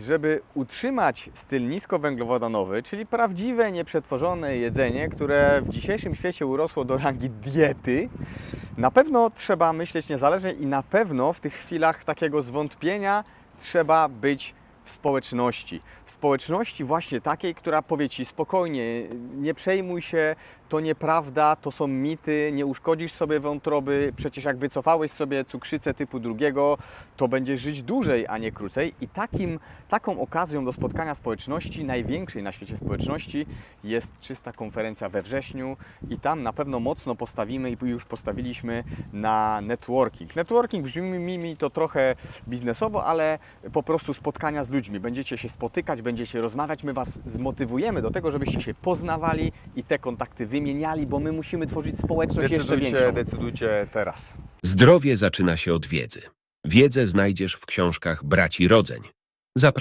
żeby utrzymać styl niskowęglowodanowy, czyli prawdziwe, nieprzetworzone jedzenie, które w dzisiejszym świecie urosło do rangi diety, na pewno trzeba myśleć niezależnie i na pewno w tych chwilach takiego zwątpienia trzeba być w społeczności. W społeczności właśnie takiej, która powie Ci spokojnie, nie przejmuj się, to nieprawda, to są mity, nie uszkodzisz sobie wątroby, przecież jak wycofałeś sobie cukrzycę typu drugiego, to będziesz żyć dłużej, a nie krócej. I takim, taką okazją do spotkania społeczności, największej na świecie społeczności, jest czysta konferencja we wrześniu i tam na pewno mocno postawimy i już postawiliśmy na networking. Networking brzmi mi to trochę biznesowo, ale po prostu spotkania z ludźmi. Będziecie się spotykać, będziecie rozmawiać, my Was zmotywujemy do tego, żebyście się poznawali i te kontakty wymieniali, bo my musimy tworzyć społeczność jeszcze Decydujcie, większą. decydujcie teraz. Zdrowie zaczyna się od wiedzy. Wiedzę znajdziesz w książkach braci Rodzeń. Zapraszam.